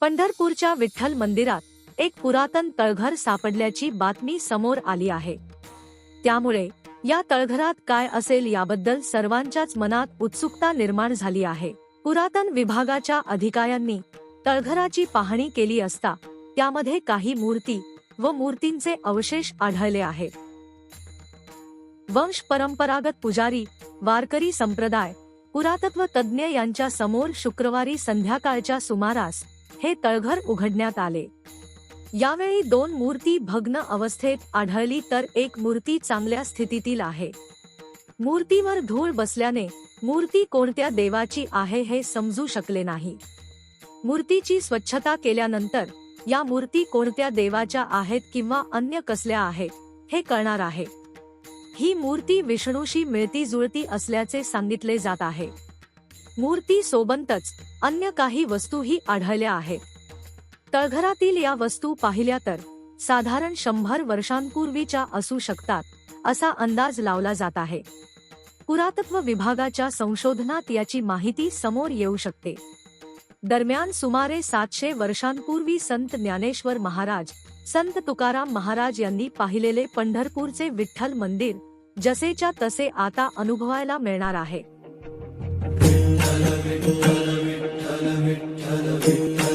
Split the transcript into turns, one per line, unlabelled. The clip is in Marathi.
पंढरपूरच्या विठ्ठल मंदिरात एक पुरातन तळघर सापडल्याची बातमी समोर आली आहे. त्यामुळे या तळघरात काय असेल याबद्दल सर्वांच्याच मनात उत्सुकता निर्माण झाली आहे. पुरातन विभागाच्या अधिकाऱ्यांनी तळघराची पाहणी केली असता त्यामध्ये काही मूर्ती व मूर्तींचे अवशेष आढळले आहेत वंश परंपरागत पुजारी वारकरी संप्रदाय पुरातत्व तज्ज्ञ यांच्या समोर शुक्रवारी संध्याकाळच्या सुमारास हे तळघर उघडण्यात आले. यावेळी दोन मूर्ती भग्न अवस्थेत आढळली तर एक मूर्ती चांगल्या स्थितीतील आहे. मूर्तीवर धूळ बसल्याने मूर्ती कोणत्या देवाची आहे हे समजू शकले नाही. मूर्तीची स्वच्छता केल्यानंतर या मूर्ती कोणत्या देवाच्या आहेत किंवा अन्य कसल्या आहेत हे कळणार आहे. ही मूर्ती विष्णूशी मिळती जुळती असल्याचे सांगितले जात आहे. मूर्ती सोबतच अन्य काही वस्तूही आढळल्या आहेत. तळघरातील या वस्तू पाहिल्या तर साधारण शंभर वर्षांपूर्वीच्या असू शकतात असा अंदाज लावला जात आहे. पुरातत्व विभागाच्या संशोधनात याची माहिती समोर येऊ शकते. दरम्यान सुमारे सातशे वर्षांपूर्वी संत ज्ञानेश्वर महाराज संत तुकाराम महाराज यांनी पाहिलेले पंढरपूरचे विठ्ठल मंदिर जसेच्या तसे आता अनुभवायला मिळणार आहे. Thank you.